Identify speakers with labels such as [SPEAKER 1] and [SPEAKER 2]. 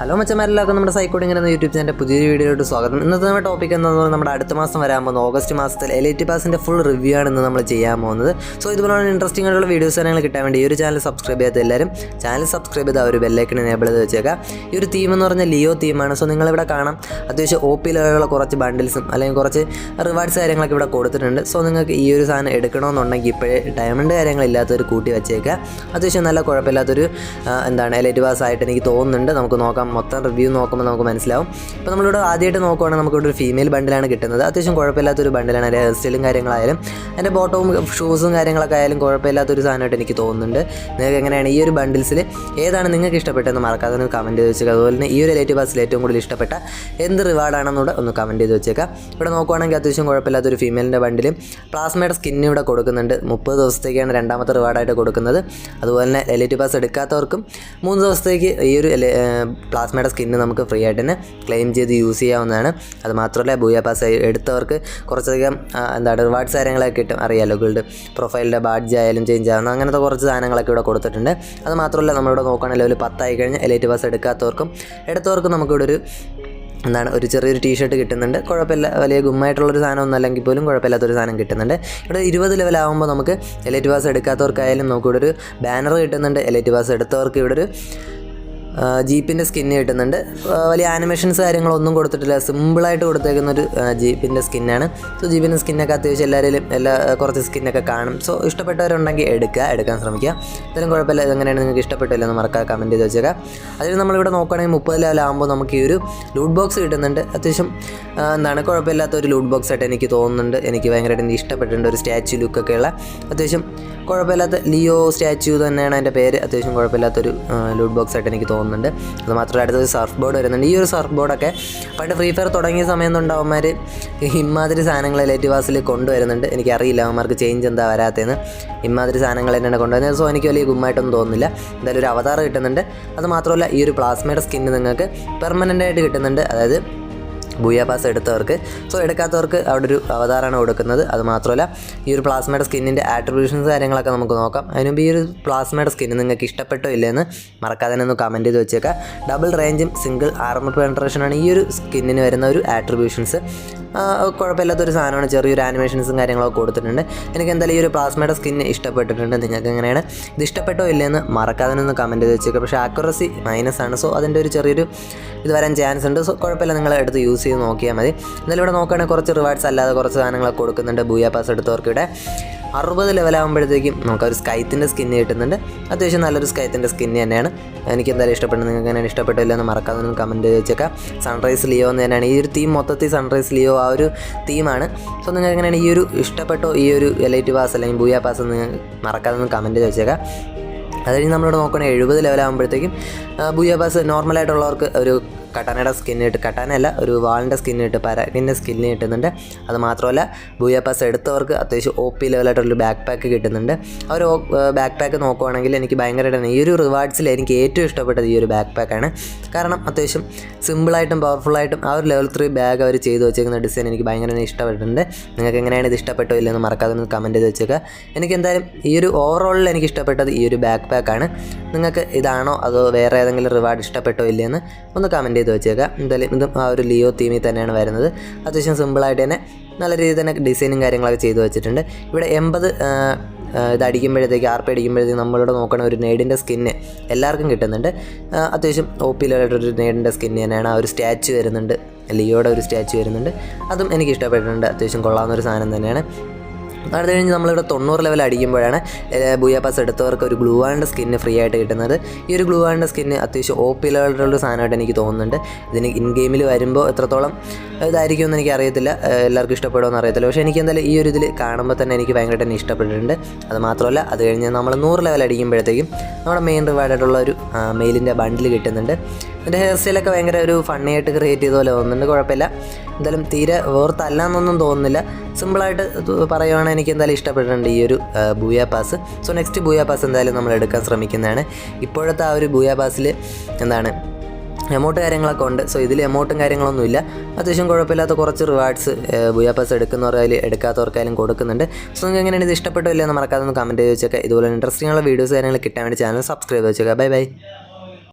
[SPEAKER 1] Hello മച്ചന്മാരെല്ലാവർക്കും നമ്മുടെ zygote എന്ന YouTube ചാനലിന്റെ പുതിയൊരു വീഡിയോയിലോട്ട് സ്വാഗതം. ഇന്നത്തെ നമ്മുടെ ടോപ്പിക് എന്ന് നമ്മുടെ അടുത്ത മാസം വരാൻ പോകുന്ന ഓഗസ്റ്റ് മാസത്തിൽ എലൈറ്റ് പാസിന്റെ ഫുൾ റിവ്യൂ ആണ് ഇന്ന് നമ്മൾ ചെയ്യാൻ പോകുന്നത്. സോ ഇതുപോലുള്ള ഇൻട്രസ്റ്റിംഗ് ആയിട്ടുള്ള വീഡിയോസ് നിങ്ങൾ കിട്ടാൻ വേണ്ടി ഈ ഒരു ചാനൽ സബ്സ്ക്രൈബ് ചെയ്യാത്ത എല്ലാവരും ചാനൽ സബ്സ്ക്രൈബ് ചെയ്ത് ഒരു ബെല്ലൈക്കൺ എനേബിൾ ചെയ്ത് വെച്ചേക്കാം ഈ ഒരു തീം എന്ന് പറഞ്ഞാൽ ലിയോ തീമാണ് സോ നിങ്ങളിവിടെ കാണാം. അത്യാവശ്യം ഒ പി ലെവലുള്ള കുറച്ച് ബണ്ടിൽസും അല്ലെങ്കിൽ കുറച്ച് റിവാർഡ്സ് കാര്യങ്ങളൊക്കെ ഇവിടെ കൊടുത്തിട്ടുണ്ട്. സോ നിങ്ങൾക്ക് ഈ ഒരു സാധനം എടുക്കണമെന്നുണ്ടെങ്കിൽ ഇപ്പോഴേ ഡയമണ്ട് കാര്യങ്ങളില്ലാത്തൊരു കൂട്ടി വെച്ചേക്കുക. അത്യാവശ്യം നല്ല കുഴപ്പമില്ലാത്തൊരു എന്താണ് എലൈറ്റ് പാസ് ആയിട്ട് എനിക്ക് തോന്നുന്നുണ്ട്. നമുക്ക് നോക്കാം. മൊത്തം റിവ്യൂ നോക്കുമ്പോൾ നമുക്ക് മനസ്സിലാവും. ഇപ്പോൾ നമ്മളിവിടെ ആദ്യമായിട്ട് നോക്കുവാണെങ്കിൽ നമുക്കിവിടെ ഒരു ഫീമെയിൽ ബണ്ടിലാണ് കിട്ടുന്നത്. അത്യാവശ്യം കുഴപ്പമില്ലാത്തൊരു ബണ്ടിലാണ് അതിന്റെ ഹെയർ സ്റ്റൈലും കാര്യങ്ങളായാലും അതിന്റെ ബോട്ടവും ഷൂസും കാര്യങ്ങളൊക്കെ ആയാലും കുഴപ്പമില്ലാത്തൊരു സാധനമായിട്ട് എനിക്ക് തോന്നുന്നുണ്ട്. നിങ്ങൾക്ക് എങ്ങനെയാണ് ഈ ഒരു ബണ്ടിൽസിൽ ഏതാണ് നിങ്ങൾക്ക് ഇഷ്ടപ്പെട്ടതെന്ന് മറക്കാതെ ഒന്ന് കമന്റ് ചെയ്ത് വെച്ചേക്കുക അതുപോലെ തന്നെ ഈ ഒരു എലൈറ്റ് ബാസിൽ ഏറ്റവും കൂടുതൽ ഇഷ്ടപ്പെട്ട എന്ത് റിവാർഡാണെന്നൂടെ ഒന്ന് കമന്റ് ചെയ്ത് വെച്ചേക്കാം. ഇവിടെ നോക്കുവാണെങ്കിൽ അത്യാവശ്യം കുഴപ്പമില്ലാത്തൊരു ഫീമെയിലിന്റെ ബണ്ടിലും പ്ലാസ്മയുടെ സ്കിന്ന് ഇവിടെ കൊടുക്കുന്നുണ്ട്. മുപ്പത് ദിവസത്തേക്കാണ് രണ്ടാമത്തെ റിവാർഡായിട്ട് കൊടുക്കുന്നത്. അതുപോലെ തന്നെ എലൈറ്റ് പാസ് എടുക്കാത്തവർക്കും മൂന്ന് ദിവസത്തേക്ക് ഈ ഒരു പ്ലാസ്മയുടെ സ്കിന്ന് നമുക്ക് ഫ്രീ ആയിട്ട് തന്നെ ക്ലെയിം ചെയ്ത് യൂസ് ചെയ്യാവുന്നതാണ്. അത് മാത്രമല്ല ബൂയ പാസ് എടുത്തവർക്ക് കുറച്ചധികം എന്താണ് റിവാർഡ്സ് കാര്യങ്ങളൊക്കെ കിട്ടും. അറിയാമല്ലോ ഗോൾഡ് പ്രൊഫൈലിന്റെ ബാഡ്ജ് ആയാലും ചേഞ്ച് ആവുന്ന അങ്ങനത്തെ കുറച്ച് സാധനങ്ങളൊക്കെ ഇവിടെ കൊടുത്തിട്ടുണ്ട്. അത് മാത്രമല്ല നമ്മളിവിടെ നോക്കുകയാണെങ്കിൽ ലെവൽ പത്തായി കഴിഞ്ഞ് എലൈറ്റ് പാസ് എടുക്കാത്തവർക്കും എടുത്തവർക്കും നമുക്കിവിടെ ഒരു എന്താണ് ഒരു ചെറിയൊരു ടീഷർട്ട് കിട്ടുന്നുണ്ട്. കുഴപ്പമില്ല വലിയ ഗുമ്മായിട്ടുള്ളൊരു സാധനം ഒന്നും അല്ലെങ്കിൽ പോലും കുഴപ്പമില്ലാത്തൊരു സാധനം കിട്ടുന്നുണ്ട്. ഇവിടെ ഇരുപത് ലെവലാകുമ്പോൾ നമുക്ക് എലൈറ്റ് പാസ് എടുക്കാത്തവർക്കായാലും നമുക്കിവിടെ ഒരു ബാനർ കിട്ടുന്നുണ്ട്. എലൈറ്റ് പാസ് എടുത്തവർക്ക് ഇവിടെ ഒരു ജീപ്പിന്റെ സ്കിന്ന് കിട്ടുന്നുണ്ട്. വലിയ ആനിമേഷൻസ് കാര്യങ്ങളൊന്നും കൊടുത്തിട്ടില്ല. സിമ്പിളായിട്ട് കൊടുത്തേക്കുന്ന ഒരു ജീപ്പിന്റെ സ്കിന്നാണ് സോ ജീപ്പിന്റെ സ്കിന്നൊക്കെ അത്യാവശ്യം എല്ലാവരിലും എല്ലാ കുറച്ച് സ്കിന്നൊക്കെ കാണും. സോ ഇഷ്ടപ്പെട്ടവരുണ്ടെങ്കിൽ എടുക്കുക എടുക്കാൻ ശ്രമിക്കുക. എന്തായാലും കുഴപ്പമില്ല. ഇതെങ്ങനെയാണ് നിങ്ങൾക്ക് ഇഷ്ടപ്പെട്ടില്ല എന്ന് മറക്കുക കമന്റ് ചെയ്ത് വെച്ചേക്കാം അതിൽ നമ്മളിവിടെ നോക്കുകയാണെങ്കിൽ മുപ്പത് ലെവലാകുമ്പോൾ നമുക്ക് ഈ ഒരു ലൂട്ട് ബോക്സ് കിട്ടുന്നുണ്ട്. അത്യാവശ്യം എന്താണ് കുഴപ്പമില്ലാത്ത ഒരു ലൂട്ട് ബോക്സ് ആയിട്ട് എനിക്ക് തോന്നുന്നുണ്ട്. എനിക്ക് ഭയങ്കരമായിട്ട് ഇഷ്ടപ്പെട്ടിട്ടുണ്ട്. ഒരു സ്റ്റാച്ചു ലുക്കൊക്കെയുള്ള അത്യാവശ്യം കുഴപ്പമില്ലാത്ത ലിയോ സ്റ്റാച്യു തന്നെയാണ് അതിന്റെ പേര്. അത്യാവശ്യം കുഴപ്പമില്ലാത്തൊരു ലൂട്ട് ബോക്സ് ആയിട്ട് എനിക്ക് തോന്നുന്നുണ്ട്. അത് മാത്രമല്ല അടുത്തൊരു സർഫ് ബോർഡ് വരുന്നുണ്ട്. ഈ ഒരു സർഫ് ബോർഡൊക്കെ പണ്ട് ഫ്രീ ഫയർ തുടങ്ങിയ സമയം തൊണ്ട് അവന്മാർ ഇമാതിരി സാധനങ്ങൾ ലൈറ്റ് വാസിൽ കൊണ്ടുവരുന്നുണ്ട്. എനിക്കറിയില്ല അവന്മാർക്ക് ചേഞ്ച് എന്താ വരാത്തതെന്ന്. ഇമാതിരി സാധനങ്ങൾ തന്നെയാണ് കൊണ്ടുവരുന്നത്. സോ എനിക്ക് വലിയ ഗുമ്മായിട്ടൊന്നും തോന്നുന്നില്ല. എന്തായാലും ഒരു അവതാർ കിട്ടുന്നുണ്ട്. അത് മാത്രമല്ല ഈ ഒരു പ്ലാസ്മയുടെ സ്കിന്ന് നിങ്ങൾക്ക് പെർമനന്റ് ആയിട്ട് കിട്ടുന്നുണ്ട്. അതായത് ബൂയ പാസ് എടുത്തവർക്ക്. സോ എടുക്കാത്തവർക്ക് അവിടെ ഒരു അവതാറാണ് കൊടുക്കുന്നത്. അത് മാത്രമല്ല ഈ ഒരു പ്ലാസ്മയുടെ സ്കിന്നിന്റെ ആട്രിബ്യൂഷൻസ് കാര്യങ്ങളൊക്കെ നമുക്ക് നോക്കാം. അതിനുമുമ്പ് ഈ ഒരു പ്ലാസ്മയുടെ സ്കിന്ന് നിങ്ങൾക്ക് ഇഷ്ടപ്പെട്ടോ ഇല്ലെന്ന് മറക്കാതെ തന്നെ ഒന്ന് കമന്റ് ചെയ്ത് വെച്ചേക്കാം. ഡബിൾ റേഞ്ചും സിംഗിൾ ആർമർ പെൻട്രേഷനാണ് ഈ ഒരു സ്കിന്നിന് വരുന്ന ഒരു ആട്രിബ്യൂഷൻസ് കുഴപ്പമില്ലാത്തൊരു സാധനമാണ്. ചെറിയൊരു ആനിമേഷൻസും കാര്യങ്ങളൊക്കെ കൊടുത്തിട്ടുണ്ട്. എനിക്ക് എന്തായാലും ഈ ഒരു പ്ലാസ്മയുടെ സ്കിന്ന് ഇഷ്ടപ്പെട്ടിട്ടുണ്ട്. നിങ്ങൾക്ക് എങ്ങനെയാണ്? ഇത് ഇഷ്ടപ്പെട്ടോ ഇല്ലെന്ന് മറക്കാതെ ഒന്ന് കമന്റ് ചെയ്ത് വെച്ചേക്കുക പക്ഷേ ആക്യുറസി മൈനസ് ആണ്. സോ അതിന്റെ ഒരു ചെറിയൊരു ഇത് വരാൻ ചാൻസ് ഉണ്ട്. സോ കുഴപ്പമില്ല. നിങ്ങൾ എടുത്ത് യൂസ് ചെയ്ത് നോക്കിയാൽ മതി. എന്നാലും ഇവിടെ നോക്കുകയാണെങ്കിൽ കുറച്ച് റിവാർഡ്സ് അല്ലാതെ കുറച്ച് സാധനങ്ങളൊക്കെ കൊടുക്കുന്നുണ്ട്. ബൂയ പാസ് എടുത്തവർക്ക് ഇവിടെ. അറുപത് ലെവലാകുമ്പോഴത്തേക്കും നമുക്ക് ഒരു സ്കൈത്തിന്റെ സ്കിന്ന് കിട്ടുന്നുണ്ട്. അത്യാവശ്യം നല്ലൊരു സ്കൈത്തിന്റെ സ്കിന്ന് തന്നെയാണ്. എനിക്ക് എന്തായാലും ഇഷ്ടപ്പെട്ടു നിങ്ങൾക്ക് എങ്ങനെ ഇഷ്ടപ്പെട്ടില്ല എന്ന് മറക്കാതെ ഒന്ന് കമന്റ് ചോദിച്ചേക്കാം സൺറൈസ് ലിയോ എന്ന് തന്നെയാണ്. ഈ ഒരു തീം മൊത്തത്തിൽ സൺറൈസ് ലിയോ ആ ഒരു തീമാണ് സോ നിങ്ങൾക്ക് എങ്ങനെയാണ് ഈ ഒരു ഇഷ്ടപ്പെട്ടോ ഈ ഒരു എലൈറ്റ് പാസ് അല്ലെങ്കിൽ ബൂയ പാസ് എന്ന് മറക്കാതെ ഒന്ന് കമന്റ് ചോദിച്ചേക്കാം അത് കഴിഞ്ഞ് നമ്മളിവിടെ നോക്കുകയാണെങ്കിൽ എഴുപത് ലെവലാകുമ്പോഴത്തേക്കും ബൂയ പാസ് നോർമലായിട്ടുള്ളവർക്ക് ഒരു കട്ടാനയുടെ സ്കിൻ കിട്ടും കട്ടാനല്ല ഒരു വാളിന്റെ സ്കിന്നിട്ട് കിട്ടും പരാഗിന്റെ സ്കിന്ന് കിട്ടുന്നുണ്ട്. അത് മാത്രമല്ല പാസ് എടുത്തവർക്ക് അത്യാവശ്യം ഒ പി ലെവലായിട്ടുള്ളൊരു ബാക്ക് പാക്ക് കിട്ടുന്നുണ്ട്. ആ ഒരു ബാക്ക് പാക്ക് നോക്കുവാണെങ്കിൽ എനിക്ക് ഭയങ്കരമായിട്ട് ഈ ഒരു റിവാർഡ്സിൽ എനിക്ക് ഏറ്റവും ഇഷ്ടപ്പെട്ടത് ഈ ഒരു ബാക്ക് പാക്കാണ് കാരണം അത്യാവശ്യം സിമ്പിളായിട്ടും പവർഫുള്ളായിട്ടും ആ ഒരു ലെവൽ ത്രീ ബാഗ് അവർ ചെയ്തു വെച്ചേക്കുന്ന ഡിസൈൻ എനിക്ക് ഭയങ്കര ഇഷ്ടപ്പെട്ടിട്ടുണ്ട്. നിങ്ങൾക്ക് എങ്ങനെയാണ് ഇത് ഇഷ്ടപ്പെട്ടോ ഇല്ലെന്ന് മറക്കാതെ ഒന്ന് കമന്റ് ചെയ്ത് വെച്ചേക്കുക. എനിക്ക് എന്തായാലും ഈ ഒരു ഓവറോളിൽ എനിക്ക് ഇഷ്ടപ്പെട്ടത് ഈ ഒരു ബാക്ക് പാക്കാണ് നിങ്ങൾക്ക് ഇതാണോ അതോ വേറെ ഏതെങ്കിലും റിവാർഡ് ഇഷ്ടപ്പെട്ടോ ഇല്ലയെന്ന് ഒന്ന് കമന്റ് ചെയ്ത് വെച്ചേക്കുക എന്തായാലും ഇതും ആ ഒരു ലിയോ തീമിൽ തന്നെയാണ് വരുന്നത്. അത്യാവശ്യം സിമ്പിളായിട്ട് തന്നെ നല്ല രീതിയിൽ തന്നെ ഡിസൈനും കാര്യങ്ങളൊക്കെ ചെയ്തു വെച്ചിട്ടുണ്ട്. ഇവിടെ എൺപത് ഇത് അടിക്കുമ്പോഴത്തേക്ക് ആർ പി അടിക്കുമ്പോഴത്തേക്ക് നമ്മളിവിടെ നോക്കണ ഒരു നേടിന്റെ സ്കിന്ന് എല്ലാവർക്കും കിട്ടുന്നുണ്ട്. അത്യാവശ്യം ഒ പിയിലായിട്ടൊരു നേടിന്റെ സ്കിന്ന് തന്നെയാണ്. ആ ഒരു സ്റ്റാച്ചു വരുന്നുണ്ട്. ലിയോയുടെ ഒരു സ്റ്റാച്ചു വരുന്നുണ്ട്. അതും എനിക്ക് ഇഷ്ടപ്പെട്ടിട്ടുണ്ട്. അത്യാവശ്യം കൊള്ളാവുന്ന ഒരു സാധനം തന്നെയാണ്. അത് കഴിഞ്ഞ് നമ്മളിവിടെ തൊണ്ണൂറ് ലെവൽ അടിക്കുമ്പോഴാണ് ബൂയ പാസ് എടുത്തവർക്ക് ഒരു ഗ്ലൂ ആൻഡ് സ്കിന്ന് ഫ്രീ ആയിട്ട് കിട്ടുന്നത്. ഈ ഒരു ഗ്ലൂ ആൻഡ് സ്കിന്ന് അത്യാവശ്യം ഒ പി ലെവലിലുള്ള സാധനമായിട്ട് എനിക്ക് തോന്നുന്നുണ്ട്. ഇതിന് ഇൻ ഗെയിമിൽ വരുമ്പോൾ എത്രത്തോളം ഇതായിരിക്കും എന്ന് എനിക്ക് അറിയത്തില്ല എല്ലാവർക്കും ഇഷ്ടപ്പെടുമെന്ന് അറിയത്തില്ല. പക്ഷേ എനിക്ക് എന്തായാലും ഈ ഒരു ഇതിൽ കാണുമ്പോൾ തന്നെ എനിക്ക് ഭയങ്കരമായിട്ട് തന്നെ ഇഷ്ടപ്പെട്ടിട്ടുണ്ട്. അത് മാത്രമല്ല അത് കഴിഞ്ഞ് നമ്മൾ നൂറ് ലെവൽ അടിക്കുമ്പോഴത്തേക്കും നമ്മുടെ മെയിൻ റിവാർഡായിട്ടുള്ള ഒരു മെയിലിന്റെ ബണ്ടിൽ കിട്ടുന്നുണ്ട്. എന്റെ ഹെയർ സ്റ്റൈലൊക്കെ ഭയങ്കര ഒരു ഫണ്ണി ആയിട്ട് ക്രിയേറ്റ് ചെയ്ത പോലെ തോന്നുന്നുണ്ട്. കുഴപ്പമില്ല. എന്തായാലും തീരെ വേർത്തല്ല എന്നൊന്നും തോന്നുന്നില്ല. സിമ്പിളായിട്ട് പറയുവാണെങ്കിൽ എനിക്ക് എന്തായാലും ഇഷ്ടപ്പെട്ടിട്ടുണ്ട് ഈ ഒരു booyah pass so next booyah pass എന്തായാലും നമ്മൾ എടുക്കാൻ ശ്രമിക്കുന്നതാണ്. ഇപ്പോഴത്തെ ആ ഒരു ബൂയ പാസിൽ എന്താണ്? എമൗണ്ട് കാര്യങ്ങളൊക്കെ ഉണ്ട്. സോ ഇതിൽ എമൗണ്ടും കാര്യങ്ങളൊന്നുമില്ല അത്യാവശ്യം കുഴപ്പമില്ലാത്ത കുറച്ച് റിവാർഡ്സ് ബുയാ പാസ് എടുക്കുന്നവർക്കായാലും എടുക്കാത്തവർക്കായാലും കൊടുക്കുന്നുണ്ട്. സോ നിങ്ങൾക്ക് എങ്ങനെയാണ് ഇത് ഇഷ്ടപ്പെട്ടോ ഇല്ലയെന്ന് മറക്കാതെ ഒന്ന് കമന്റ് ചെയ്ത് ഇതുപോലെ ഇൻട്രസ്റ്റിംഗ് ഉള്ള വീഡിയോസ് കാര്യങ്ങൾ കിട്ടാൻ വേണ്ടി ചാനൽ സബ്സ്ക്രൈബ് ചോദിച്ചേക്കാം ബൈ ബൈ